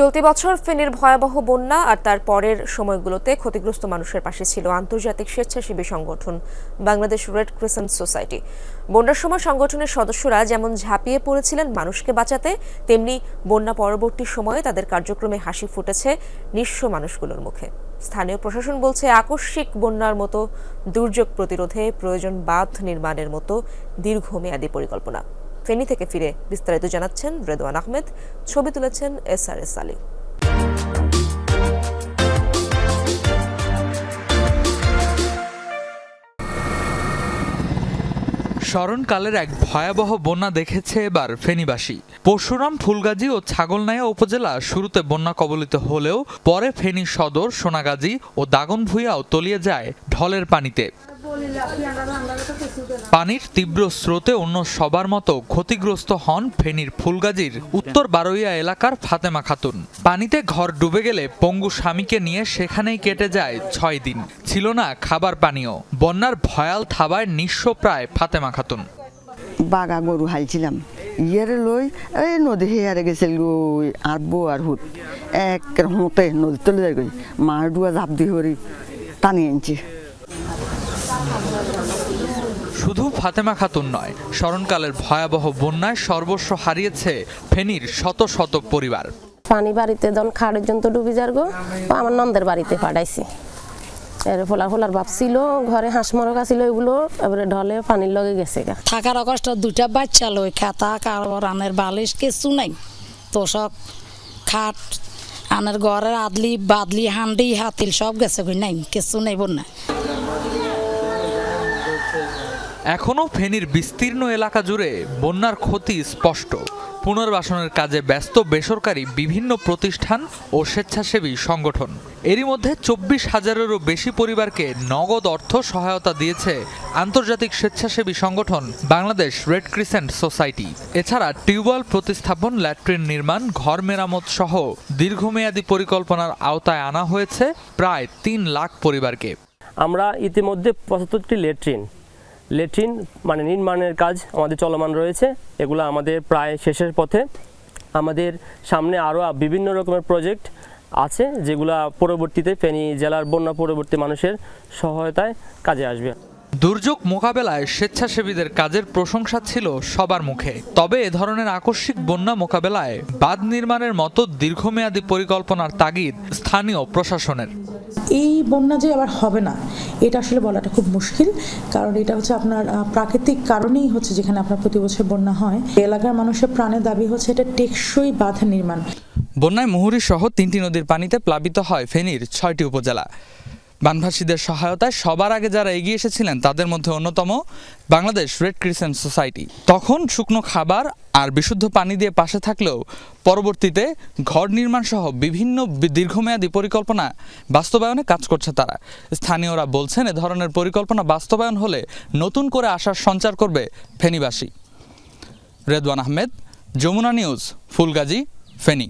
চলতি বছর ফেনীর ভয়াবহ বন্যা আর তার পরের সময়গুলোতে ক্ষতিগ্রস্ত মানুষের পাশে ছিল আন্তর্জাতিক স্বেচ্ছাসেবী সংগঠন, বাংলাদেশ রেড ক্রিসেন্ট সোসাইটি বন্যার সময় সংগঠনের সদস্যরা যেমন ঝাঁপিয়ে পড়েছিলেন মানুষকে বাঁচাতে, তেমনি বন্যা পরবর্তী সময়ে তাদের কার্যক্রমে হাসি ফুটেছে নিঃস্ব মানুষগুলোর মুখে। স্থানীয় প্রশাসন বলছে, আকস্মিক বন্যার মতো দুর্যোগ প্রতিরোধে প্রয়োজন বাঁধ নির্মাণের মতো দীর্ঘমেয়াদী পরিকল্পনা। ফেনী থেকে ফিরে বিস্তারিত জানাচ্ছেন রেদওয়ান আহমেদ। ছবি তুলেছেন এস আর এস আলী। স্মরণকালের এক ভয়াবহ বন্যা দেখেছে এবার ফেনীবাসী। পরশুরাম, ফুলগাজী ও ছাগলনাইয়া উপজেলা শুরুতে বন্যা কবলিত হলেও পরে ফেনী সদর, সোনাগাজী ও দাগনভূঞাও তলিয়ে যায় ঢলের পানিতে। পানির তীব্র স্রোতে অন্য সবার মতো ক্ষতিগ্রস্ত হন ফেনীর ফুলগাজীর উত্তর বারোইয়া এলাকার ফাতেমা খাতুন। পানিতে ঘর ডুবে গেলে পঙ্গু স্বামীকে নিয়ে সেখানেই কেটে যায় ছয় দিন। ছিল না খাবার পানীয়। বন্যার ভয়াল থাবায় নিঃস্ব প্রায় ফাতেমা খাতুন। বাগা গরু হালছিলাম। ইয়ারে লই এই নদী হেয়ারে গেছিল লই আর বউ আর হুত। এক হতে নদী তলে যাই গই। মার ডুয়া ঝাপ দিয়ে হরি, টানি আনছি। শুধু ফাতেমা খাতুন নয় স্মরণকালের ভয়াবহ বন্যায় সর্বস্ব হারিয়েছে ফেনীর শত শত পরিবার। পানি বাড়িতে যখন খাড়ের জন্য ডুবি যার গো আমার নন্দের বাড়িতে পাঠাইছি। এর ফোলার ফোলার বাপ ছিল ঘরে হাঁস মরকা ছিল এগুলো এবারে ঢলে পানির লগে গেছে গা। থাকার কষ্ট দুইটা বাচ্চা লই খাতা কারবার আনের বালিশ কিছু নাই। তোষক খাট আনের ঘরের আদলি বাদলি হান্ডি হাতিল সব গেছে কই নাই কিছু নাই বন্যা এখনও ফেনীর বিস্তীর্ণ এলাকা জুড়ে বন্যার ক্ষতি স্পষ্ট। পুনর্বাসনের কাজে ব্যস্ত বেসরকারি বিভিন্ন প্রতিষ্ঠান ও স্বেচ্ছাসেবী সংগঠন। এরই মধ্যে চব্বিশ হাজারেরও বেশি পরিবারকে নগদ অর্থ সহায়তা দিয়েছে আন্তর্জাতিক স্বেচ্ছাসেবী সংগঠন বাংলাদেশ রেড ক্রিসেন্ট সোসাইটি। এছাড়া টিউবওয়েল প্রতিস্থাপন, ল্যাট্রিন নির্মাণ, ঘর মেরামত সহ দীর্ঘমেয়াদী পরিকল্পনার আওতায় আনা হয়েছে প্রায় তিন লাখ পরিবারকে। আমরা ইতিমধ্যে পঁচাত্তরটি লেট্রিন লেট্রিন মানে নির্মাণের কাজ আমাদের চলমান রয়েছে। এগুলো আমাদের প্রায় শেষের পথে। আমাদের সামনে আরও বিভিন্ন রকমের প্রজেক্ট আছে, যেগুলো পরবর্তীতে ফেনী জেলার বন্যা পরবর্তী মানুষের সহায়তায় কাজে আসবে। দুর্যোগ মোকাবেলায় স্বেচ্ছাসেবীদের কাজের প্রশংসা ছিল সবার মুখে। তবে এ ধরনের আকস্মিক বন্যা মোকাবেলায় বাঁধ নির্মাণের মতো দীর্ঘমেয়াদী পরিকল্পনার তাগিদ স্থানীয় প্রশাসনের। এই বন্যা যে আবার হবে না, এটা আসলে বলাটা খুব মুশকিল। কারণ এটা হচ্ছে আপনার প্রাকৃতিক কারণেই হচ্ছে যেখানে আপনার প্রতি বছর বন্যা হয়। এলাকার মানুষের প্রাণের দাবি হচ্ছে এটা টেকসই বাঁধ নির্মাণ। বন্যায় মুহুরী সহ তিনটি নদীর পানিতে প্লাবিত হয় ফেনীর ছয়টি উপজেলা। বানভাসীদের সহায়তায় সবার আগে যারা এগিয়ে এসেছিলেন, তাদের মধ্যে অন্যতম বাংলাদেশ রেড ক্রিসেন্ট সোসাইটি তখন শুকনো খাবার আর বিশুদ্ধ পানি দিয়ে পাশে থাকলেও পরবর্তীতে ঘর নির্মাণ সহ বিভিন্ন দীর্ঘমেয়াদী পরিকল্পনা বাস্তবায়নে কাজ করছে তারা। স্থানীয়রা বলছেন, এ ধরনের পরিকল্পনা বাস্তবায়ন হলে নতুন করে আশার সঞ্চার করবে ফেনীবাসী। রেদওয়ান আহমেদ, যমুনা নিউজ, ফুলগাজী, ফেনী।